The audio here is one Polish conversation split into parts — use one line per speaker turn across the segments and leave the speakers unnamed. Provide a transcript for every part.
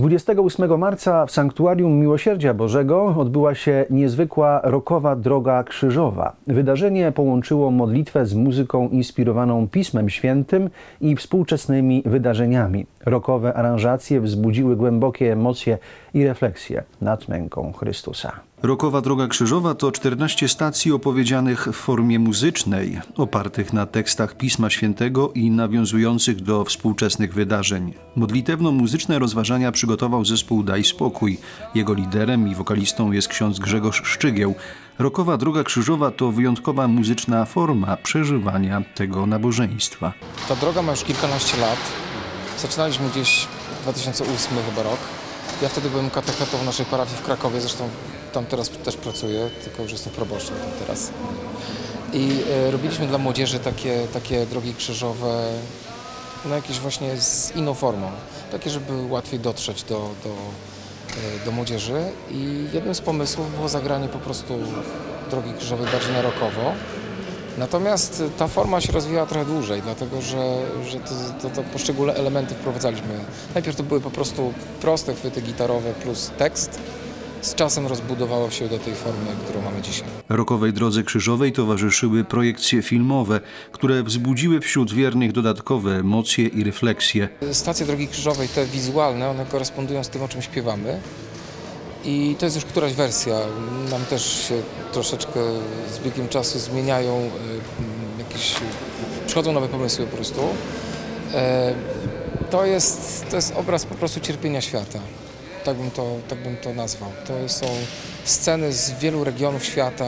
28 marca w Sanktuarium Miłosierdzia Bożego odbyła się niezwykła rokowa droga krzyżowa. Wydarzenie połączyło modlitwę z muzyką inspirowaną Pismem Świętym i współczesnymi wydarzeniami. Rokowe aranżacje wzbudziły głębokie emocje i refleksje nad męką Chrystusa.
Rokowa Droga Krzyżowa to 14 stacji opowiedzianych w formie muzycznej, opartych na tekstach Pisma Świętego i nawiązujących do współczesnych wydarzeń. Modlitewno-muzyczne rozważania przygotował zespół Daj Spokój. Jego liderem i wokalistą jest ksiądz Grzegorz Szczygieł. Rokowa Droga Krzyżowa to wyjątkowa muzyczna forma przeżywania tego nabożeństwa.
Ta droga ma już kilkanaście lat. Zaczynaliśmy gdzieś 2008 chyba rok. Ja wtedy byłem katechetą w naszej parafii w Krakowie, zresztą tam teraz też pracuję, tylko już jestem proboszczem tam teraz. I e, robiliśmy dla młodzieży takie, takie drogi krzyżowe, no jakieś właśnie z inną formą. Takie, żeby łatwiej dotrzeć do, do, e, do młodzieży. I jednym z pomysłów było zagranie po prostu drogi krzyżowej bardziej na rokowo. Natomiast ta forma się rozwijała trochę dłużej, dlatego że, że to, to, to poszczególne elementy wprowadzaliśmy. Najpierw to były po prostu proste chwyty gitarowe plus tekst. Z czasem rozbudowało się do tej formy, którą mamy dzisiaj.
Rokowej Drodze Krzyżowej towarzyszyły projekcje filmowe, które wzbudziły wśród wiernych dodatkowe emocje i refleksje.
Stacje drogi krzyżowej, te wizualne, one korespondują z tym, o czym śpiewamy. I to jest już któraś wersja. Nam też się troszeczkę z biegiem czasu zmieniają y, jakieś, przychodzą nowe pomysły po prostu. E, To jest, to jest obraz po prostu cierpienia świata. Tak bym, to, tak bym to nazwał. To są sceny z wielu regionów świata,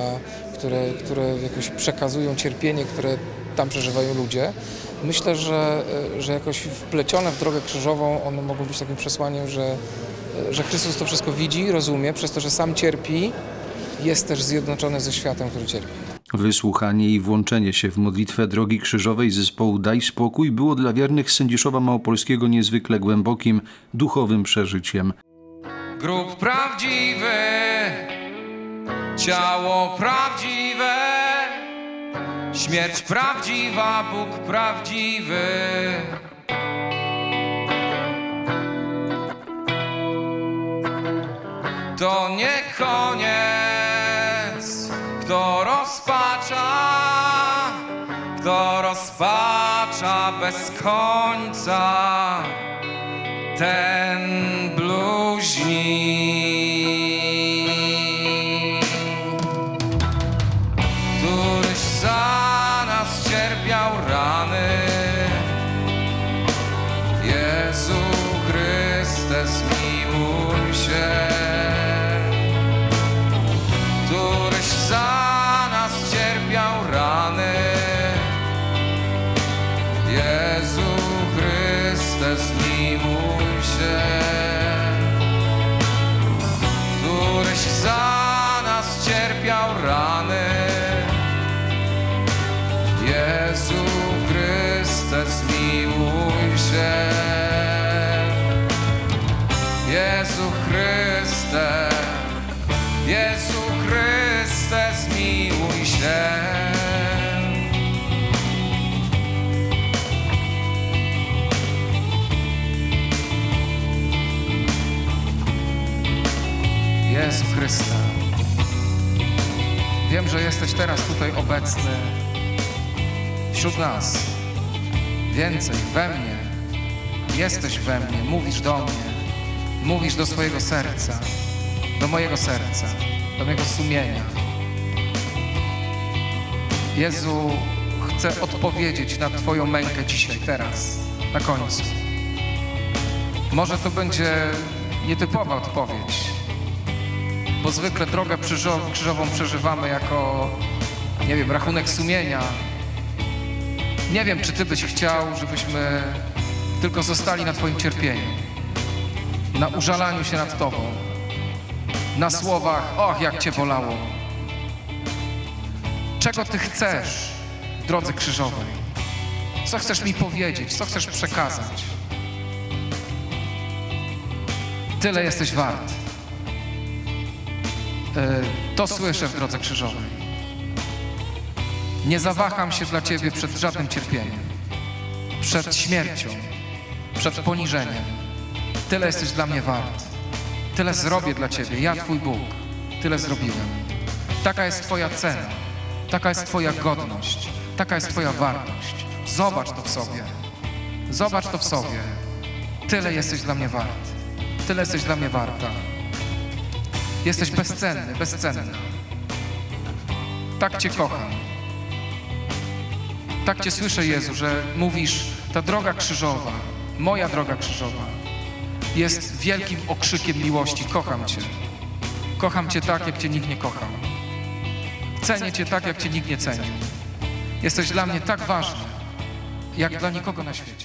które, które jakoś przekazują cierpienie, które tam przeżywają ludzie. Myślę, że, e, że jakoś wplecione w drogę krzyżową one mogą być takim przesłaniem, że, e, że Chrystus to wszystko widzi, rozumie, przez to, że sam cierpi, jest też zjednoczony ze światem, który cierpi.
Wysłuchanie i włączenie się w modlitwę Drogi Krzyżowej zespołu Daj Spokój było dla wiernych Sędziszowa Małopolskiego niezwykle głębokim, duchowym przeżyciem.
Grób prawdziwy, ciało prawdziwe, śmierć prawdziwa, Bóg prawdziwy. To nie koniec, kto rozpacza, kto rozpacza bez końca ten zmiłuj się. Któryś za nas cierpiał rany. Jezu Chryste, zmiłuj się. Jezu Chryste, Jezu Chryste, zmiłuj się. Jezu Chryste, wiem, że jesteś teraz tutaj obecny wśród nas. Więcej we mnie, jesteś we mnie, mówisz do mnie, mówisz do swojego serca, do mojego serca, do mojego sumienia. Jezu, chcę odpowiedzieć na Twoją mękę dzisiaj, teraz, na końcu. Może to będzie nietypowa odpowiedź, bo zwykle drogę krzyżo- krzyżową przeżywamy jako, nie wiem, rachunek sumienia. Nie wiem, czy Ty byś chciał, żebyśmy tylko zostali na Twoim cierpieniu, na użalaniu się nad Tobą, na słowach, och, jak Cię bolało. Czego Ty chcesz drodze krzyżowej? Co chcesz mi powiedzieć? Co chcesz przekazać? Tyle jesteś wart. E, To słyszę w drodze krzyżowej. Nie zawaham się dla Ciebie przed żadnym cierpieniem, przed śmiercią, przed poniżeniem. Tyle jesteś dla mnie wart. Tyle zrobię dla Ciebie, ja Twój Bóg. Tyle zrobiłem. Taka jest Twoja cena. Taka jest Twoja godność. Taka jest Twoja wartość. Zobacz to w sobie. Zobacz to w sobie. Tyle jesteś dla mnie wart. Tyle jesteś dla mnie warta. Jesteś bezcenny, bezcenna. Tak Cię kocham. Tak Cię słyszę, Jezu, że mówisz, ta droga krzyżowa, moja droga krzyżowa, jest wielkim okrzykiem miłości. Kocham Cię. Kocham Cię tak, jak Cię nikt nie kochał. Cenię Cię tak, jak Cię nikt nie cenił. Jesteś dla mnie tak ważny, jak dla nikogo na świecie.